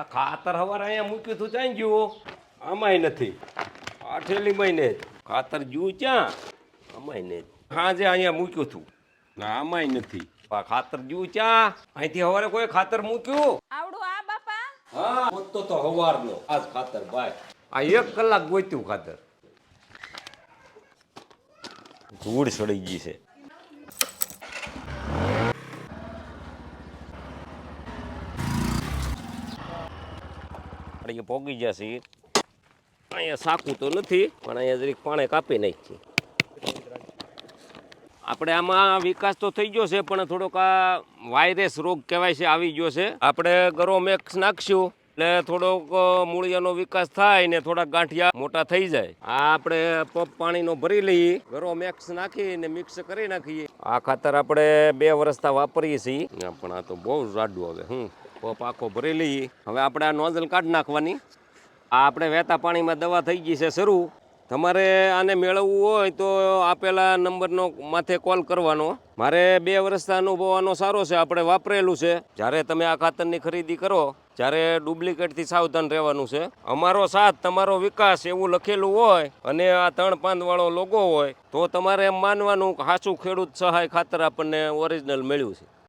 એટલે ખાતર હવાર અહીંયા મૂક્યું તું ચાઈ ગયું? આમાંય નથી. આ મહિને ખાતર જ્યું ક્યાં? આમાંય ને હાજે અહીંયા મૂક્યું તું. ના આમાંય નથી. આ ખાતર જ્યું ક્યાં? અહીંથી હવારે કોઈ ખાતર મૂક્યું? આવડું આ બાપા? હા પોતો તો હવારનો. આજ ખાતર ભાઈ આ એક કલાક ગોત્યું ખાતર. ધૂળ સડી ગઈ છે. અહીંયા પોગી અહીંયા સાકું તો નથી, પણ અહીંયા જરીક પાણી કાપી નાખીએ. આપણે આમાં વિકાસ તો થઈ ગયો છે, પણ થોડોક આ વાયરસ રોગ કહેવાય છે, આવી ગયો છે. આપણે ગરોમેક્સ નાખશું, એટલે થોડોક મૂળિયાનો વિકાસ થાય ને થોડાક ગાંઠિયા મોટા થઈ જાય. આ આપણે પપ પાણીનો ભરી લઈએ ગરોમેક્સ નાખીને મિક્સ કરી નાખીએ. આ ખાતર આપણે બે વર્ષતા વાપરીએ છીએ. પણ આ તો બહુ જાડું હવે હમ. પપ આખો ભરી લઈએ. હવે આપણે આ નોઝલ કાઢી નાખવાની. આ આપણે વહેતા પાણીમાં દવા થઈ ગઈ છે શરૂ. તમારે આને મેળવવું હોય તો આપેલા નંબરનો માથે કોલ કરવાનો. મારે બે વર્ષના અનુભવ સારો છે, આપણે વાપરેલું છે. જ્યારે તમે આ ખાતરની ખરીદી કરો જ્યારે ડુપ્લિકેટથી સાવધાન રહેવાનું છે. અમારો સાથ, તમારો વિકાસ એવું લખેલું હોય અને આ ત્રણ પાંદવાળો લોગો હોય, તો તમારે એમ માનવાનું કે સાચું ખેડૂત સહાય ખાતર આપણને ઓરિજિનલ મળ્યું છે.